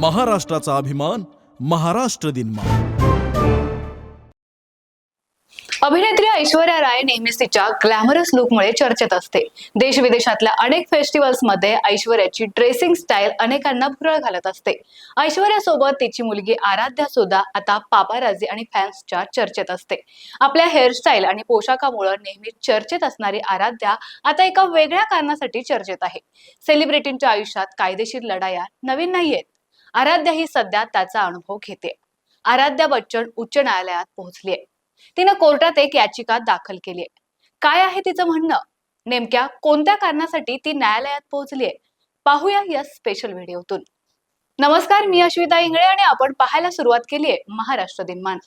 महाराष्ट्राचा अभिमान महाराष्ट्र दिनमा अभिनेत्री ऐश्वर्या राय नेहमीच तिच्या ग्लॅमरस लुकमुळे चर्चेत असते. देश विदेशातल्या अनेक फेस्टिवल्समध्ये ऐश्वर्याची ड्रेसिंग स्टाईल अनेकांना भुरळ घालत असते. ऐश्वर्यासोबत तिची मुलगी आराध्या सुद्धा आता पापाराजी आणि फॅन्सच्या चर्चेत असते. आपल्या हेअरस्टाईल आणि पोशाखामुळे नेहमी चर्चेत असणारी आराध्या आता एका वेगळ्या कारणासाठी चर्चेत आहे. सेलिब्रिटींच्या आयुष्यात कायदेशीर लढाया नवीन नाहीयेत. आराध्या ही सध्या त्याचा अनुभव घेते. आराध्या बच्चन उच्च न्यायालयात पोहोचलीये. तिनं कोर्टात एक याचिका दाखल केली आहे काय आहे तिचं म्हणणं? नेमक्या कोणत्या कारणासाठी ती न्यायालयात पोहोचली आहे पाहूया या स्पेशल व्हिडिओतून नमस्कार मी अश्विता इंगळे आणि आपण पाहायला सुरुवात केली आहे महाराष्ट्र दिनमान.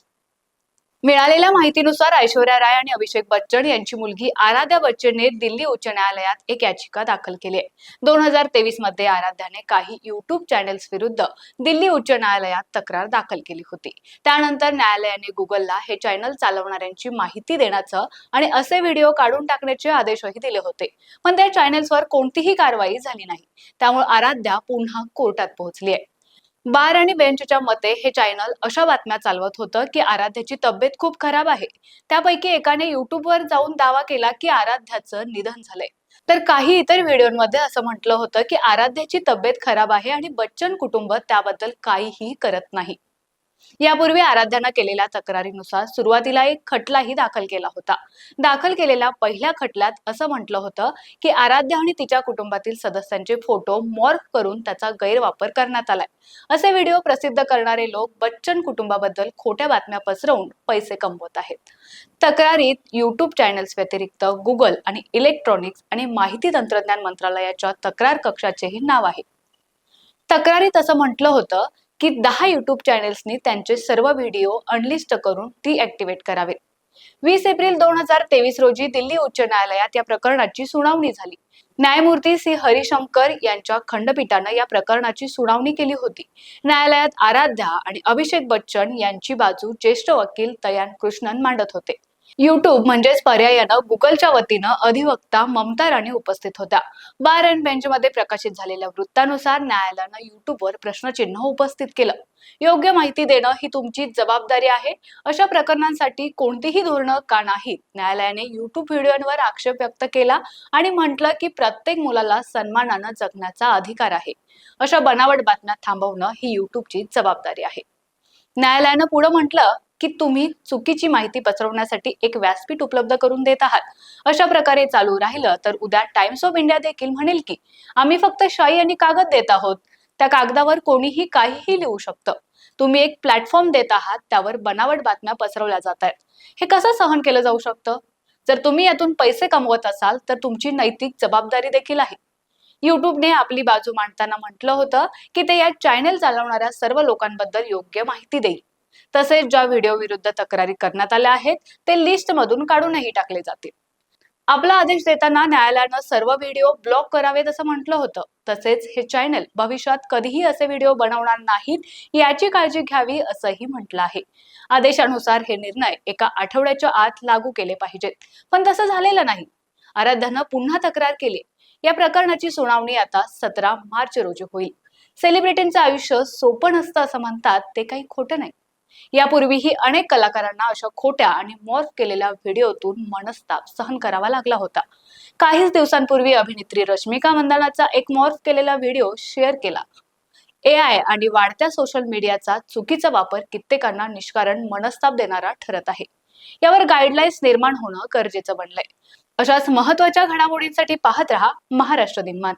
मिळालेल्या माहितीनुसार ऐश्वर्या राय आणि अभिषेक बच्चन यांची मुलगी आराध्या बच्चनने दिल्ली उच्च न्यायालयात एक याचिका दाखल केली आहे. दोन हजार तेवीसमध्ये आराध्याने काही युट्यूब चॅनेल्स विरुद्ध दिल्ली उच्च न्यायालयात तक्रार दाखल केली होती. त्यानंतर न्यायालयाने गुगलला हे चॅनल चालवणाऱ्यांची माहिती देण्याचं आणि असे व्हिडिओ काढून टाकण्याचे आदेशही दिले होते. पण त्या चॅनेल्सवर कोणतीही कारवाई झाली नाही. त्यामुळे आराध्या पुन्हा कोर्टात पोहोचली आहे. बार आणि बेंचच्या मते हे चॅनल अशा बातम्या चालवत होतं की आराध्याची तब्येत खूप खराब आहे. त्यापैकी एकाने युट्यूबवर जाऊन दावा केला की आराध्याचं निधन झालंय. तर काही इतर व्हिडिओमध्ये असं म्हटलं होतं की आराध्याची तब्येत खराब आहे आणि बच्चन कुटुंब त्याबद्दल काहीही करत नाही. यापूर्वी आराध्यानं केलेल्या तक्रारीनुसार सुरुवातीला एक खटलाही दाखल केला होता. दाखल केलेल्या पहिल्या खटल्यात असं म्हटलं होतं की आराध्या आणि तिच्या कुटुंबातील सदस्यांचे फोटो मॉर्फ करून त्याचा गैरवापर करण्यात आलाय. असे व्हिडिओ प्रसिद्ध करणारे लोक बच्चन कुटुंबाबद्दल खोट्या बातम्या पसरवून पैसे कमवत आहेत. तक्रारीत युट्यूब चॅनल्स व्यतिरिक्त गुगल आणि इलेक्ट्रॉनिक्स आणि माहिती तंत्रज्ञान मंत्रालयाच्या तक्रार कक्षाचेही नाव आहे. तक्रारीत असं म्हटलं होतं की दहा युट्यूब चॅनेल्सनी त्यांचे सर्व व्हिडिओ अनलिस्ट करून ती ॲक्टिव्हेट करावे. वीस एप्रिल दोन हजार तेवीस रोजी दिल्ली उच्च न्यायालयात या प्रकरणाची सुनावणी झाली. न्यायमूर्ती सी हरिशंकर यांच्या खंडपीठानं या प्रकरणाची सुनावणी केली होती. न्यायालयात आराध्या आणि अभिषेक बच्चन यांची बाजू ज्येष्ठ वकील तयान कृष्णन मांडत होते. युट्यूब म्हणजेच पर्यायानं गुगलच्या वतीनं अधिवक्ता ममता राणे उपस्थित होत्या. बार अँड बेंचमध्ये प्रकाशित झालेल्या वृत्तानुसार न्यायालयानं युट्यूबवर प्रश्नचिन्ह उपस्थित केलं. योग्य माहिती देणं ही तुमची जबाबदारी आहे. अशा प्रकरणांसाठी कोणतीही धोरणं का नाहीत. न्यायालयाने युट्यूब व्हिडिओवर आक्षेप व्यक्त केला आणि म्हटलं की प्रत्येक मुलाला सन्मानानं जगण्याचा अधिकार आहे. अशा बनावट बातम्या थांबवणं ही युट्यूबची जबाबदारी आहे. न्यायालयानं पुढे म्हटलं की तुम्ही चुकीची माहिती पसरवण्यासाठी एक व्यासपीठ उपलब्ध करून देत आहात. अशा प्रकारे चालू राहिलं तर उद्या टाइम्स ऑफ इंडिया देखील म्हणेल की आम्ही फक्त शाई आणि कागद देत आहोत. त्या कागदावर कोणीही काहीही लिहू शकतं. तुम्ही एक प्लॅटफॉर्म देत आहात त्यावर बनावट बातम्या पसरवल्या जात आहेत. हे कसं सहन केलं जाऊ शकतं? जर तुम्ही यातून पैसे कमवत असाल तर तुमची नैतिक जबाबदारी देखील आहे. युट्यूबने आपली बाजू मांडताना म्हटलं होतं की ते या चॅनेल चालवणाऱ्या सर्व लोकांबद्दल योग्य माहिती देईल. तसेच ज्या व्हिडिओ विरुद्ध तक्रारी करण्यात आल्या आहेत ते लिस्ट मधून काढूनही टाकले जातील. आपला आदेश देताना न्यायालयानं सर्व व्हिडिओ ब्लॉक करावेत असं म्हटलं होतं. तसेच हे चॅनल भविष्यात कधीही असे व्हिडिओ बनवणार नाहीत याची काळजी घ्यावी असंही म्हटलं आहे. आदेशानुसार हे निर्णय एका आठवड्याच्या आत लागू केले पाहिजेत. पण तसं झालेलं नाही. आराध्यानं पुन्हा तक्रार केली. या प्रकरणाची सुनावणी आता सतरा मार्च रोजी होईल. सेलिब्रिटींचं आयुष्य सोपं नसतं असं म्हणतात ते काही खोटं नाही. यापूर्वीही अनेक कलाकारांना अशा खोट्या आणि मॉर्फ केलेल्या व्हिडिओतून मनस्ताप सहन करावा लागला होता. काहीच दिवसांपूर्वी अभिनेत्री रश्मिका मंदानाचा एक मॉर्फ केलेला व्हिडिओ शेअर केला. ए आय आणि वाढत्या सोशल मीडियाचा चुकीचा वापर कित्येकांना निष्कारण मनस्ताप देणारा ठरत आहे. यावर गाईडलाईन्स निर्माण होणं गरजेचं बनलंय. अशाच महत्त्वाच्या घडामोडींसाठी पाहत रहा महाराष्ट्र दिनमान.